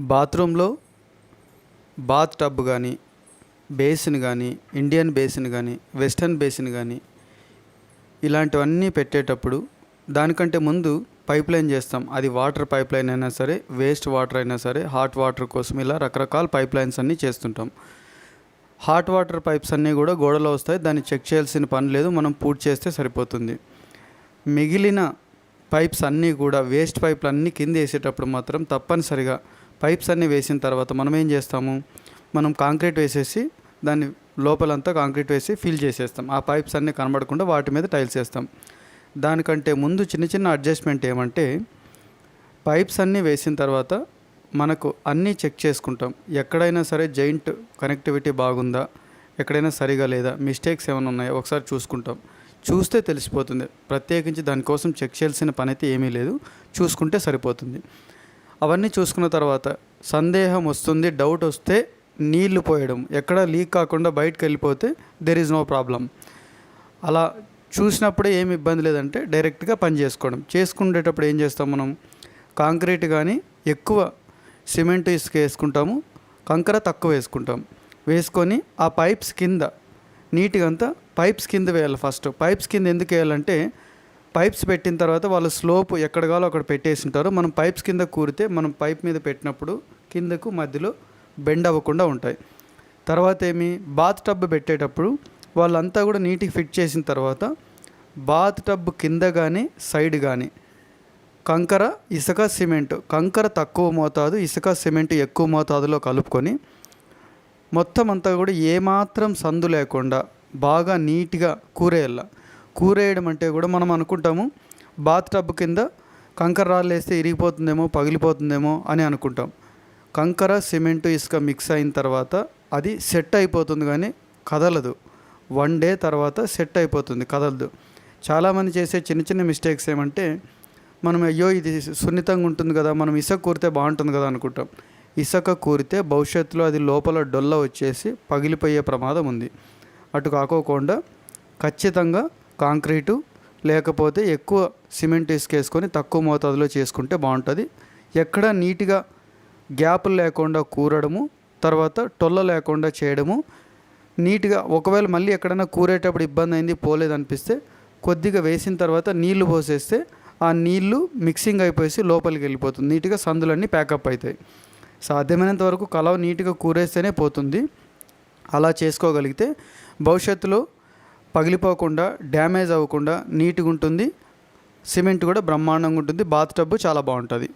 బాత్రూంలో bath tub కానీ basin కానీ ఇండియన్ బేసిన్ కానీ వెస్టర్న్ బేసిన్ కానీ ఇలాంటివన్నీ పెట్టేటప్పుడు దానికంటే ముందు పైప్ లైన్ చేస్తాం. అది వాటర్ పైప్ లైన్ అయినా సరే వేస్ట్ వాటర్ అయినా సరే హాట్ వాటర్ కోసం ఇలా రకరకాల పైప్ లైన్స్ అన్నీ చేస్తుంటాం. హాట్ వాటర్ పైప్స్ అన్నీ కూడా గోడలో వస్తాయి. దాన్ని చెక్ చేయాల్సిన పని లేదు. మనం పూర్తి చేస్తే సరిపోతుంది. మిగిలిన పైప్స్ అన్నీ కూడా వేస్ట్ పైప్లు అన్నీ కింద వేసేటప్పుడు మాత్రం తప్పనిసరిగా పైప్స్ అన్నీ వేసిన తర్వాత మనం ఏం చేస్తాము? మనం కాంక్రీట్ వేసేసి దాన్ని లోపలంతా కాంక్రీట్ వేసి ఫిల్ చేసేస్తాం. ఆ పైప్స్ అన్నీ కనబడకుండా వాటి మీద టైల్స్ వేస్తాం. దానికంటే ముందు చిన్న చిన్న అడ్జస్ట్మెంట్ ఏమంటే పైప్స్ అన్నీ వేసిన తర్వాత మనకు అన్నీ చెక్ చేసుకుంటాం. ఎక్కడైనా సరే జైంట్ కనెక్టివిటీ బాగుందా? ఎక్కడైనా సరిగా లేదా? మిస్టేక్స్ ఏమైనా ఉన్నాయా? ఒకసారి చూసుకుంటాం. చూస్తే తెలిసిపోతుంది. ప్రత్యేకించి దానికోసం చెక్ చేయాల్సిన పని అయితే ఏమీ లేదు. చూసుకుంటే సరిపోతుంది. అవన్నీ చూసుకున్న తర్వాత సందేహం వస్తుంది డౌట్ వస్తే నీళ్ళు పోయడం. ఎక్కడ లీక్ కాకుండా బయటకు వెళ్ళిపోతే దెర్ ఈజ్ నో ప్రాబ్లం అలా చూసినప్పుడే ఏమి ఇబ్బంది లేదంటే డైరెక్ట్గా పని చేసుకోవడం. చేసుకునేటప్పుడు ఏం చేస్తాం మనం? కాంక్రీట్ కానీ ఎక్కువ సిమెంట్ ఇసుక వేసుకుంటాము. కంకర తక్కువ వేసుకుంటాం. వేసుకొని ఆ పైప్స్ కింద నీట్గా అంతా పైప్స్ కింద వేయాలి ఫస్ట్ పైప్స్ కింద ఎందుకు వేయాలంటే పైప్స్ పెట్టిన తర్వాత వాళ్ళు స్లోప్ ఎక్కడ కావాలో అక్కడ పెట్టేసి ఉంటారు మనం పైప్స్ కింద కూరితే మనం పైప్ మీద పెట్టినప్పుడు కిందకు మధ్యలో బెండ్ అవ్వకుండా ఉంటాయి. తర్వాత ఏమి? బాత్ టబ్ పెట్టేటప్పుడు వాళ్ళంతా కూడా నీటికి ఫిట్ చేసిన తర్వాత బాత్ టబ్ కింద కానీ సైడ్ కానీ కంకర ఇసుక సిమెంట్ కంకర తక్కువ మోతాదు ఇసుక సిమెంట్ ఎక్కువ మోతాదులో కలుపుకొని మొత్తం అంతా కూడా ఏమాత్రం సందు లేకుండా బాగా నీట్గా కూరేయాల. కూరేయడం అంటే కూడా మనం అనుకుంటాము బాత్ టబ్ కింద కంకర రాళ్ళు వేస్తే ఇరిగిపోతుందేమో పగిలిపోతుందేమో అని అనుకుంటాం. కంకర సిమెంట్ ఇసుక మిక్స్ అయిన తర్వాత అది సెట్ అయిపోతుంది కానీ కదలదు. వన్ డే తర్వాత సెట్ అయిపోతుంది కదలదు. చాలామంది చేసే చిన్న చిన్న మిస్టేక్స్ ఏమంటే మనం అయ్యో ఇది సున్నితంగా ఉంటుంది కదా మనం ఇసుక కూరితే బాగుంటుంది కదా అనుకుంటాం. ఇసుక కూరితే భవిష్యత్తులో అది లోపల డొల్ల వచ్చేసి పగిలిపోయే ప్రమాదం ఉంది. అటు కాకోకుండా ఖచ్చితంగా కాంక్రీటు లేకపోతే ఎక్కువ సిమెంట్ ఇసుకేసుకొని తక్కువ మోతాదులో చేసుకుంటే బాగుంటుంది. ఎక్కడ నీట్గా గ్యాపులు లేకుండా కూరడము తర్వాత టొల్ల లేకుండా చేయడము నీట్గా ఒకవేళ మళ్ళీ ఎక్కడైనా కూరేటప్పుడు ఇబ్బంది అయింది పోలేదనిపిస్తే కొద్దిగా వేసిన తర్వాత నీళ్ళు పోసేస్తే ఆ నీళ్ళు మిక్సింగ్ అయిపోయి లోపలికి వెళ్ళిపోతుంది. నీట్గా సందులన్నీ ప్యాకప్ అవుతాయి సాధ్యమైనంత వరకు కలవ నీట్గా కూరేస్తేనే పోతుంది. అలా చేసుకోగలిగితే భవిష్యత్తులో పగిలిపోకుండా డ్యామేజ్ అవ్వకుండా నీట్గా ఉంటుంది. సిమెంట్ కూడా బ్రహ్మాండంగా ఉంటుంది. బాత్ టబ్బు చాలా బాగుంటుంది.